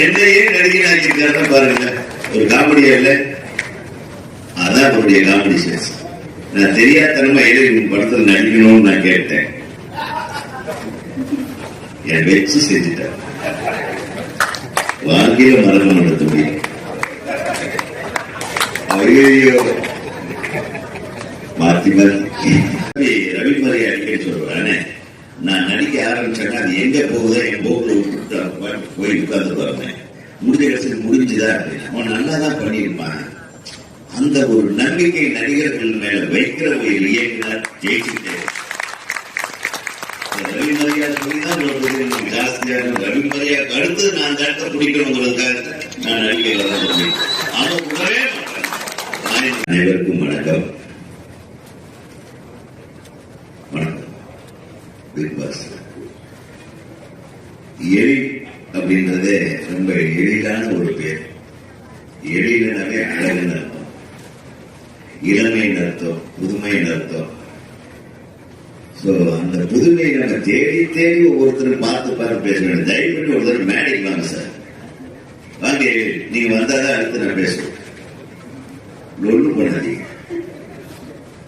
என்னையே நடிகனாக்கியிருக்காருன்னா பாருங்க. ஒரு காமெடியா இல்ல? அதான் அவருடைய காமெடி சேஸ் நான் தெரியாதனமா ஏழை படத்துல நடிக்கணும்னு நான் கேட்டேன். என் வச்சு செஞ்சுட்டேன் வாங்கிய மரணம் நடத்த முடியும் ஐயோ மாத்தி மாத்தி. ரவிமரி அடிக்கடி சொல்றானே. நான் நடிக்க ஆரம்பிச்சேன்னா அது எங்க போகுதோ என் போக்குல விட்டுட்டு போய் உட்கார்ந்து வரேன் முடிஞ்ச இடத்துக்கு முடிஞ்சுதா அப்படின்னு. அவன் நல்லா தான் பண்ணியிருப்பான். அந்த ஒரு நம்பிக்கை நடிகர்கள் மேல வைக்கிற இயக்குனர் ஜெயிச்சுட்டே ரவி சொல்லிதான் ஒரு ஜாஸ்தியான ரவி கருத்து நான் அந்த பிடிக்கிறவங்களுக்காக நான் நடிகை தான் முடியும் அவன் அனைவருக்கும் வணக்கம். எளிதான ஒரு பேர். எழிலனவே அழகுன்னு அர்த்தம் இளமைன்னு அர்த்தம் புதுமைன்னு அர்த்தம் அந்த புதுமையை நம்ம தேடி தேடி ஒவ்வொருத்தரும் பார்த்து பார்த்து பேச வேண்டும் தயவு பண்ணி ஒருத்தர் மேடைக்கு வாங்க சார். வாங்க நீங்க வந்தாதான் அடுத்து நான் பேசுவேன். லொல்லு பண்ணாதீங்க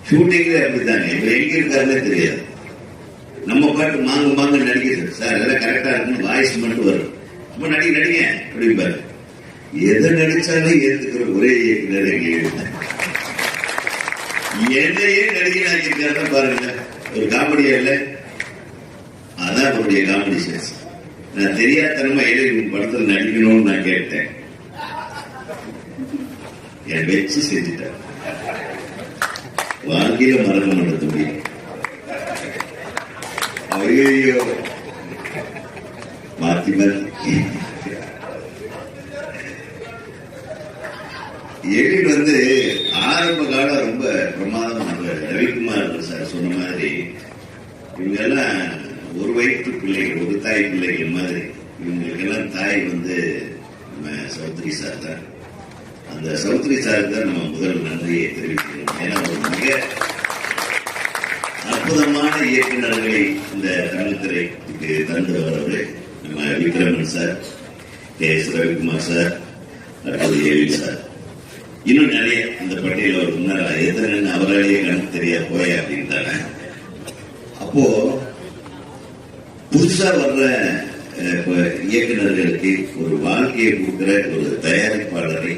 ஷூட்டிங்ல அப்படித்தாங்க இவர் எங்க இருக்காருன்னே தெரியாது. நம்ம பாட்டு மாங்க மாங்க நடிக்கிறது. சார் அதெல்லாம் கரெக்டா இருக்குன்னு வாய்ஸ் மட்டும் வரும். நம்ம நடிக்க நடிங்க. அப்படிம்பாரு எதை நடிச்சாலும் ஏத்துக்கிற ஒரே இயக்குனர் எங்க எழுதினார் என்னையே நடிகனாக்கியிருக்காருன்னா பாருங்க. ஒரு காமெடியா இல்ல? அதான் அவருடைய காமெடி சேஸ் நான் தெரியாதனமா ஏழை படத்துல நடிக்கணும்னு நான் கேட்டேன். என் வச்சு செஞ்சுட்டேன் வாங்கில மரணம் நடத்த முடியும் ஐயோ மாத்தி மாத்தி. எழில் வந்து ஆரம்ப காலம் ரொம்ப பிரமாதமாக ரவிக்குமார் சார் சொன்ன மாதிரி இவங்க எல்லாம் ஒரு வயிற்று பிள்ளைகள் ஒரு தாய் பிள்ளைகள் மாதிரி. இவங்களுக்கெல்லாம் தாய் வந்து நம்ம சௌத்ரி சார் தான். அந்த சௌத்ரி சார் தான் நம்ம முதல் நன்றியை தெரிவிக்கிறோம். ஏன்னா ஒரு மிக அற்புதமான இயக்குநர்களை இந்த தமிழ்திரைக்கு தந்து வரவர்கள் Vikraman sir K S Ravikumar sir அடுத்தது ஏவி சார் இன்னும் நிறைய இந்த பட்டியல ஒரு முன்னர் எத்தனை அவராலேயே கணக்கு தெரிய போய அப்படின்ட்டாங்க. அப்போ புதுசா வர்ற இயக்குநர்களுக்கு இயக்குனர்களுக்கு ஒரு வாழ்க்கையை கொடுக்கிற ஒரு தயாரிப்பாளரை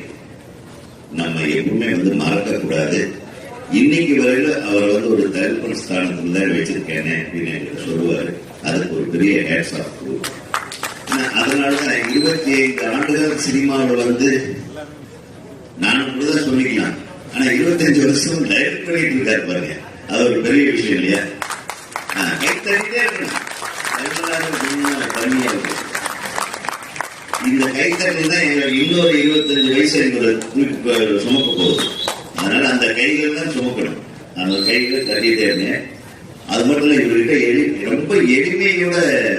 நம்ம எப்பவுமே வந்து மறக்க கூடாது இன்னைக்கு வரையில அவர் வந்து ஒரு தயாரிப்பு ஸ்தானத்துல தான் வச்சிருக்கேனே அப்படின்னு சொல்லுவாரு. அதுக்கு ஒரு பெரிய ஹேட்ஸ் ஆஃப் அதனாலதான் இருபத்தி ஐந்து ஆண்டுகள் சினிமாவில் வந்து நான் கூட தான் சொல்லிக்கலாம். ஆனா இருபத்தஞ்சு வருஷம் டைரக்ட் பண்ணிட்டு இருக்காரு பாருங்க. அது ஒரு பெரிய விஷயம் இல்லையா? ஆ, கை இருக்கணும் எல்லாரும் இருக்கு. இந்த கைத்தறி தான் எங்களுக்கு இன்னொரு இருபத்தஞ்சு வயசு எங்களை சுமக்க போகுது. அதனால அந்த கைகள் தான் சுமக்கணும். அந்த கைகளை தள்ளிட்டே இருந்தேன். அது மட்டும் இல்ல இவர்கிட்ட எளி ரொம்ப எளிமையோட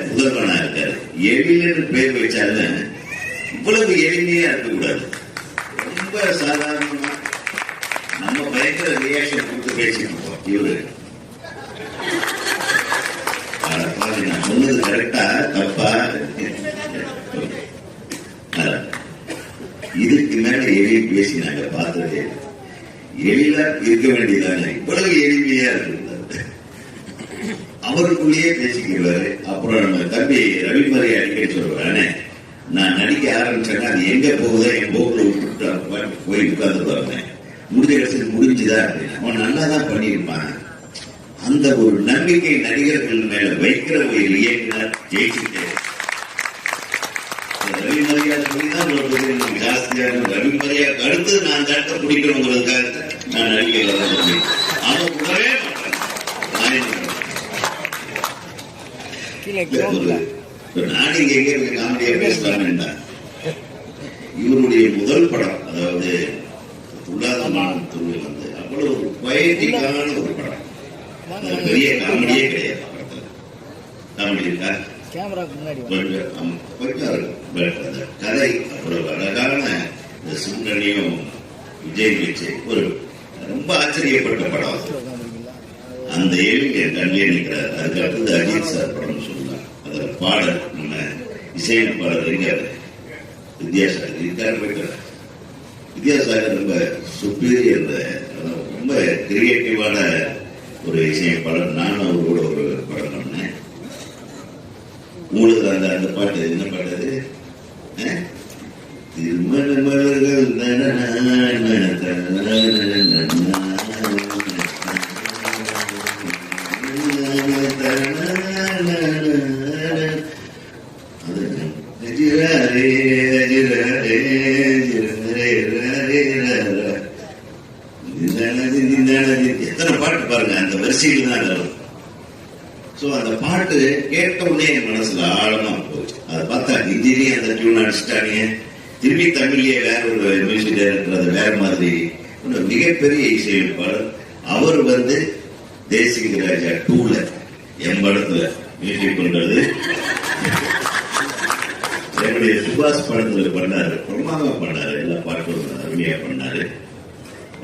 முதல்வனா இருக்காரு. எழில்னு பேர் வச்சாலும் இவ்வளவு எளிமையா இருக்கக்கூடாது. ரொம்ப சாதாரணமா நம்ம பயங்கர ரியாக்ஷன் கொடுத்து பேசிட்டு இவரு. நான் சொன்னது கரெக்டா தப்பா? இதுக்கு மேல எளிய பேசி நாங்க பார்த்ததே. எளிதா இருக்க வேண்டியதானே இவ்வளவு எளிமையா இருக்கு. அவருக்குள்ளேயே பேசிக்கிறாரு அப்புறம் நம்ம தம்பி ரவிமரி அடிக்கடி சொல்றானே நான் நடிக்க ஆரம்பிச்சேன்னா அது எங்க போகுதோ என் போக்குல விட்டுட்டு போய் உட்கார்ந்து வரேன் முடிஞ்ச கடைசியில் முடிஞ்சுதா? அப்படின்னு. அவன் நல்லா தான் பண்ணியிருப்பான். அந்த ஒரு நம்பிக்கை நடிகர்கள் மேல வைக்கிற ஒரு இயக்குனர் ஜெயிச்சுட்டே ரவிமரியா சொல்லிதான் ஒரு ஜாஸ்தியான ரவி மரியாக்கு நான் அந்த இடத்த பிடிக்கணுங்கிறதுக்காக நான் நடிகை அவன் உடனே இல்ல, கிரௌண்ட்ல ஒரு நாடு எங்க இருக்கு? காமெடியா பேசலாம்னா இவருடைய முதல் படம் அதாவது துள்ளாத மாநில துள்ளு வந்து அவ்வளவு ஒரு ஒரு படம். பெரிய காமெடியே கிடையாது காமெடி இருக்கா? கேமராக்கு முன்னாடி கதை அவ்வளவு அழகான இந்த சுந்தரனையும் விஜய் வச்சு ஒரு ரொம்ப ஆச்சரியப்பட்ட படம் அந்த ஏழு என் கண்ணிலே நிற்கிறார் அதுக்கு அடுத்தது அஜித் சார் படம் அதுல பாடல் நம்ம இசையமைப்பாளர் இருக்காரு வித்யாசாகர் இருக்காரு போயிட்டார் வித்யாசாகர் ரொம்ப சுப்பீரியர் ரொம்ப கிரியேட்டிவான ஒரு இசையமைப்பாளர் நானும் அவரோட ஒரு படம் பண்ணேன் உங்களுக்கு அந்த அந்த பாட்டு என்ன பாட்டு திருமண மலர்கள் எத்தனை பாட்டு பாருங்க அந்த வரிசையில் தான் வரும் சோ அந்த பாட்டு கேட்ட உடனே என் மனசுல ஆழமா போச்சு. அதை பார்த்தா ஹிந்திலேயே அந்த டியூன் அடிச்சிட்டாங்க திரும்பி தமிழ்லயே வேற ஒரு மியூசிக் டைரக்டர் அது வேற மாதிரி. ஒரு மிகப்பெரிய இசையமைப்பாளர். அவர் வந்து தேசிக ராஜா டூல என் படத்துல மியூசிக் பண்றது. என்னுடைய சுபாஷ் படத்துல பண்ணாரு. பிரமாதமா பண்ணாரு. எல்லா பாட்டும் அருமையா பண்ணாரு.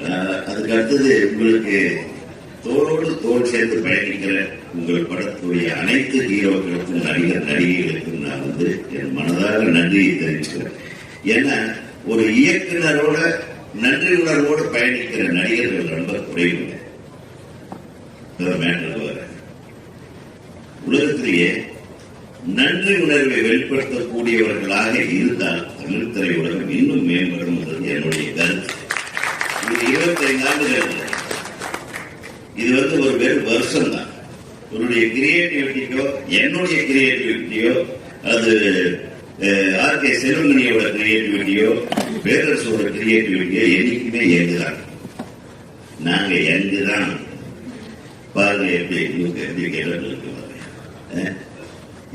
ஆஹ் அதுக்கு அடுத்தது உங்களுக்கு தோளோடு தோல் சேர்ந்து பயணிக்கிற உங்கள் படத்துடைய அனைத்து ஹீரோக்களுக்கும் நடிகர் நடிகைகளுக்கும் நான் வந்து என் மனதாக நன்றியை தெரிவிச்சுக்கிறேன். ஏன்னா ஒரு இயக்குனரோட நன்றி உணர்வோடு பயணிக்கிற நடிகர்கள் ரொம்ப குறைவுங்க உலகத்திலேயே நன்றி உணர்வை வெளிப்படுத்தக்கூடியவர்களாக இருந்தால் தமிழ் திரையுலகம் இன்னும் மேம்படும் என்பது என்னுடைய கருத்து. இது இருபத்தைந்து ஆண்டுகள். இது வந்து ஒரு வெறும் வருஷம் தான். உன்னுடைய கிரியேட்டிவிட்டியோ என்னுடைய கிரியேட்டிவிட்டியோ அது ஆர் கே செல்வமணியோட கிரியேட்டிவிட்டியோ பேரரசோட கிரியேட்டிவிட்டியோ என்னைக்குமே எங்குதான் நாங்க எங்குதான் பாருங்க எப்படி எங்களுக்கு எப்படி கேட்டு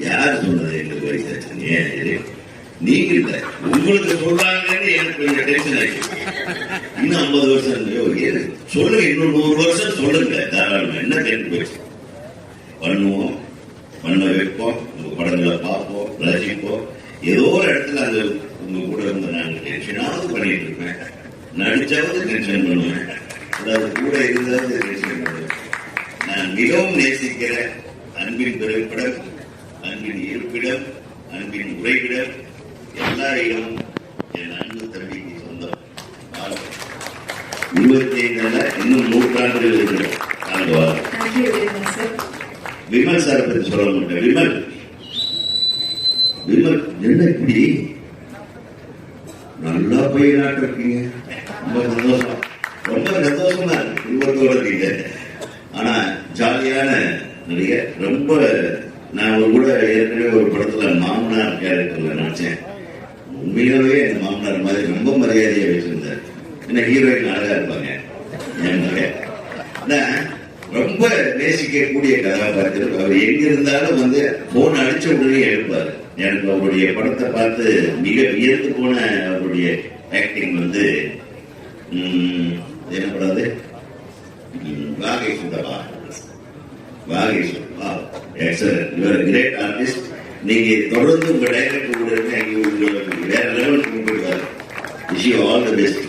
யார் சொன்னது எங்களுக்கு வயசாச்சு ஏன் இது? நீங்க உங்களுக்கு சொல்றாங்கன்னு எனக்கு கொஞ்சம் டென்ஷன் ஆயிடுச்சு. இன்னும் ஐம்பது வருஷம் சொல்லுங்க இன்னும் நூறு வருஷம் சொல்லுங்க. தாராளமா. என்ன கேட்டு போயிடுச்சு பண்ணுவோம். பண்ண வைப்போம். உங்க படங்களை பார்ப்போம். ரசிப்போம். ஏதோ ஒரு இடத்துல அது உங்க கூட இருந்த நான் டென்ஷனாவது பண்ணிட்டு இருப்பேன். நடிச்சாவது டென்ஷன் பண்ணுவேன். அதாவது கூட இருந்தாவது டென்ஷன் பண்ணுவேன். நான் மிகவும் நேசிக்கிற அன்பின் பிறப்பிடம் அன்பின் இருப்பிடம் அன்பின் உரைவிடம் எல்லா இடமும் என் அன்பு தம்பிக்கு இருபத்தி ஐந்துல இன்னும் நூற்றாண்டுகள் இருக்கிறோம் நாங்கள் வாரம். விமல் சார் பத்தி சொல்ல மாட்டேன் விமல். விமல் என்ன இப்படி? நல்லா பையனாட்டு இருக்கீங்க. ரொம்ப சந்தோஷம். ரொம்ப சந்தோஷமா இருக்கு. குடும்பத்தோட இருக்கீங்க. ஆனா ஜாலியான நடிகர் ரொம்ப நான் ஒரு கூட ஏற்கனவே ஒரு படத்துல மாமனார் கேரக்டர்ல நினைச்சேன். உண்மையாவே என் மாமனார் மாதிரி ரொம்ப மரியாதையா வச்சிருந்தார். இந்த ஹீரோயின் அழகா இருப்பாங்க. ரொம்ப நேசிக்கக்கூடிய கதாபாத்திரம். அவர் எங்க இருந்தாலும் வந்து போன் அடிச்ச உடனே எடுப்பாரு எனக்கு அவருடைய படத்தை பார்த்து மிக வியர்த்து போன அவருடைய ஆக்டிங் வந்து என்ன படாது வாகை சுந்தவா வாகை சுந்தவா கிரேட் ஆர்டிஸ்ட் நீங்க தொடர்ந்து உங்க டைரக்டர் கூட இருந்து அங்கே வேற லெவலுக்கு கொண்டு விஷயம் ஆல் தி பெஸ்ட்